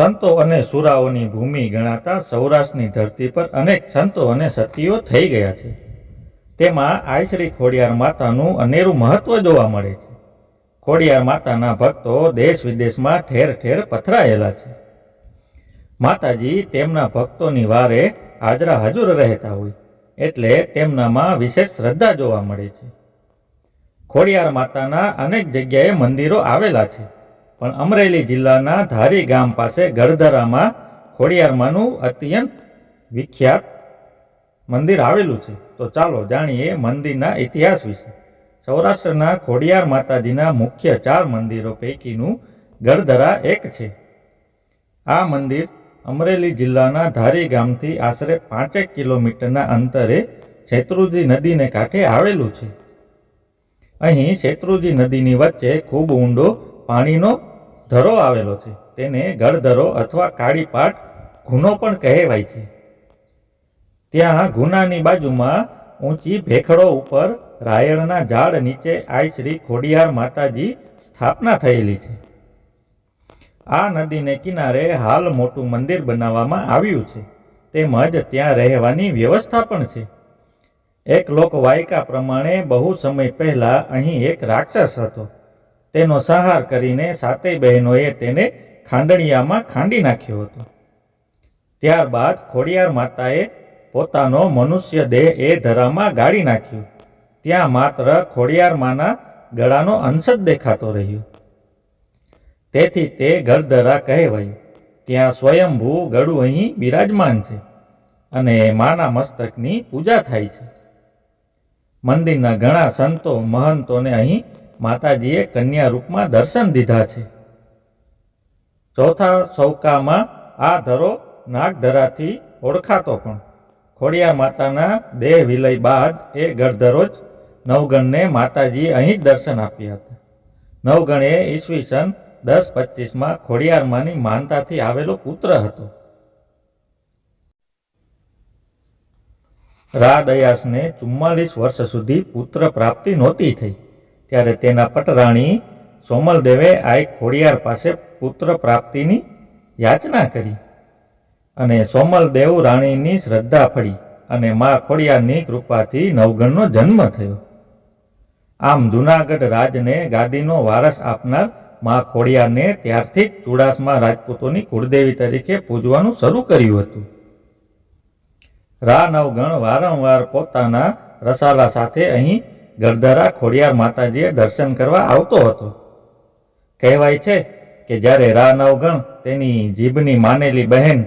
સંતો અને સુરાઓની ભૂમિ ગણાતા સૌરાષ્ટ્રની ધરતી પર અનેક સંતો અને સતીઓ થઈ ગયા છે. તેમાં આયશ્રી ખોડિયાર માતાનું અનેરું મહત્વ જોવા મળે છે. ખોડિયાર માતાના ભક્તો દેશ વિદેશમાં ઠેર ઠેર પથરાયેલા છે. માતાજી તેમના ભક્તોની વારે હાજરા હજુર રહેતા હોય, એટલે તેમનામાં વિશેષ શ્રદ્ધા જોવા મળે છે. ખોડિયાર માતાના અનેક જગ્યાએ મંદિરો આવેલા છે. પણ અમરેલી જિલ્લાના ધારી ગામ પાસે ગરધરામાં ખોડિયારમાંનું અત્યંત વિખ્યાત મંદિર આવેલું છે. તો ચાલો જાણીએ મંદિરના ઇતિહાસ વિશે. સૌરાષ્ટ્રના ખોડિયાર માતાજીના મુખ્ય ચાર મંદિરો પૈકીનું ગરધરા એક છે. આ મંદિર અમરેલી જિલ્લાના ધારી ગામથી આશરે પાંચેક કિલોમીટરના અંતરે શેત્રુજી નદીને કાંઠે આવેલું છે. અહીં શેત્રુજી નદીની વચ્ચે ખૂબ ઊંડો પાણીનો ધરો આવેલો છે. તેને ગળધરો અથવા કાળીપાટ ગુનો પણ કહેવાય છે. ત્યાં ગુનાની બાજુમાં ઊંચી ભેખડો ઉપર રાયણના ઝાડ નીચે આઈ શ્રી ખોડિયાર માતાજી સ્થાપના થયેલી છે. આ નદીને કિનારે હાલ મોટું મંદિર બનાવવામાં આવ્યું છે. તેમજ ત્યાં રહેવાની વ્યવસ્થા પણ છે. એક લોકવાયકા પ્રમાણે બહુ સમય પહેલાં અહીં એક રાક્ષસ હતો. તેનો સહાર કરીને સાતેય બહેનોએ તેને ખાંડણિયામાં ખાંડી નાખ્યો હતો. ત્યારબાદ ખોડિયાર માતાએ પોતાનો મનુષ્ય દેહ એ ધરામાં ગાળી નાખ્યો. ત્યાં માત્ર ખોડિયાર માના ગળાનો અંશ જ દેખાતો રહ્યો. તેથી તે ગળધરા કહેવાયું. ત્યાં સ્વયંભૂ ગળું અહીં બિરાજમાન છે અને માના મસ્તકની પૂજા થાય છે. મંદિરના ઘણા સંતો મહંતોને અહીં માતાજીએ કન્યા રૂપમાં દર્શન દીધા છે. ચોથા સૌકામાં આ ધરો નાગધરાથી ઓળખાતો પણ. ખોડિયાર માતાના દેહ વિલય બાદ એ ગઢધરો જ નવગણને માતાજીએ અહીં જ દર્શન આપ્યા હતા. નવગણ એ ઈસવીસન દસ પચીસમાં ખોડિયારમાંની માનતાથી આવેલો પુત્ર હતો. રાદયાસને ચુમ્માલીસ વર્ષ સુધી પુત્ર પ્રાપ્તિ નહોતી થઈ. ત્યારે તેના પટરાણી સોમલદેવે આઈ ખોડિયાર પાસે પુત્ર પ્રાપ્તિની યાચના કરી અને સોમલદેવ રાણીની શ્રદ્ધા ફળી અને મા ખોડિયારની કૃપાથી નવગણનો જન્મ થયો. આમ જુનાગઢ રાજને ગાદીનો વારસ આપનાર મા ખોડિયારને ત્યારથી જ ચુડાસમા રાજપૂતોની કુળદેવી તરીકે પૂજવાનું શરૂ કર્યું હતું. રા નવગણ વારંવાર પોતાના રસાલા સાથે અહીં ગરધરા ખોડિયાર માતાજીએ દર્શન કરવા આવતો હતો. કહેવાય છે કે જ્યારે રા નવગણ તેની જીભની માનેલી બહેન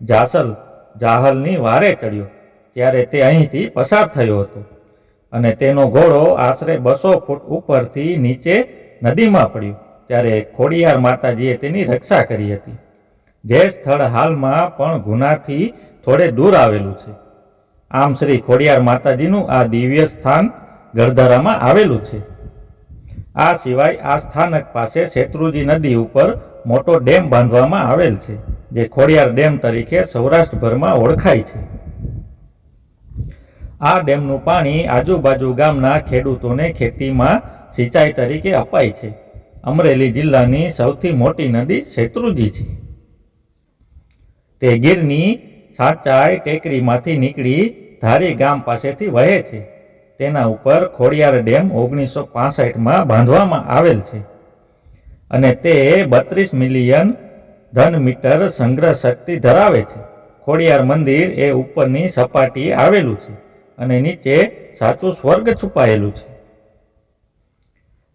જાસલ જાહલની વારે ચડ્યો, ત્યારે તે અહીંથી પસાર થયો હતો અને તેનો ઘોડો આશરે બસો ફૂટ ઉપરથી નીચે નદીમાં પડ્યો, ત્યારે ખોડિયાર માતાજીએ તેની રક્ષા કરી હતી. જે સ્થળ હાલમાં પણ ગુનાથી થોડે દૂર આવેલું છે. આમ શ્રી ખોડિયાર માતાજીનું આ દિવ્ય સ્થાન ગરધારામાં આવેલું છે. આ સિવાય આ સ્થાનક પાસે શેત્રુજી નદી ઉપર મોટો ડેમ બાંધવામાં આવેલ છે, જે ખોડિયાર ડેમ તરીકે સૌરાષ્ટ્રભરમાં ઓળખાય છે. આ ડેમનું પાણી આજુબાજુ ગામના ખેડૂતોને ખેતીમાં સિંચાઈ તરીકે અપાય છે. અમરેલી જિલ્લાની સૌથી મોટી નદી શેત્રુજી છે. તે ગીરની સાચાઈ ટેકરીમાંથી નીકળી ધારી ગામ પાસેથી વહે છે. તેના ઉપર ખોડિયાર ડેમ ઓગણીસો પાસઠમાં બાંધવામાં આવેલ છે. અને તે બત્રીસ મિલિયન ધન મીટર સંગ્રહ શક્તિ ધરાવે છે. ખોડિયાર મંદિર એ ઉપરની સપાટીએ આવેલું છે અને નીચે સાચું સ્વર્ગ છુપાયેલું છે.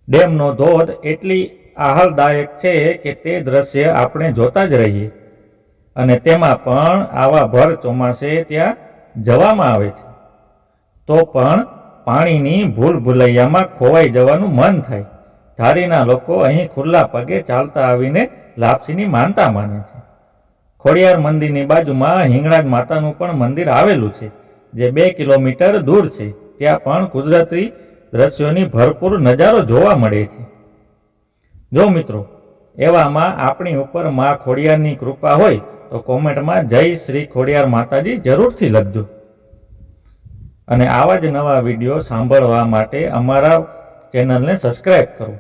ડેમનો ધોધ એટલી આહલાદાયક છે કે તે દ્રશ્ય આપણે જોતા જ રહીએ. અને તેમાં પણ આવા ભર ચોમાસે ત્યાં જવામાં આવે છે. તો પણ પાણીની ભૂલ ભૂલૈયામાં ખોવાઈ જવાનું મન થાય. ધારીના લોકો અહીં ખુલ્લા પગે ચાલતા આવીને લાપસીની માનતા માને છે. ખોડિયાર મંદિરની બાજુમાં હિંગળાજ માતાનું પણ મંદિર આવેલું છે, જે બે કિલોમીટર દૂર છે. ત્યાં પણ કુદરતી દ્રશ્યોની ભરપૂર નજારો જોવા મળે છે. જો મિત્રો, એવામાં આપણી ઉપર મા ખોડિયારની કૃપા હોય તો કોમેન્ટમાં જય શ્રી ખોડિયાર માતાજી જરૂરથી લખજો. અને આવા જ નવા વીડિયો સાંભળવા માટે અમારા ચેનલને સબસ્ક્રાઈબ કરો.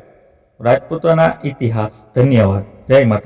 રાજપૂતોના ઇતિહાસ. ધન્યવાદ. જય માતા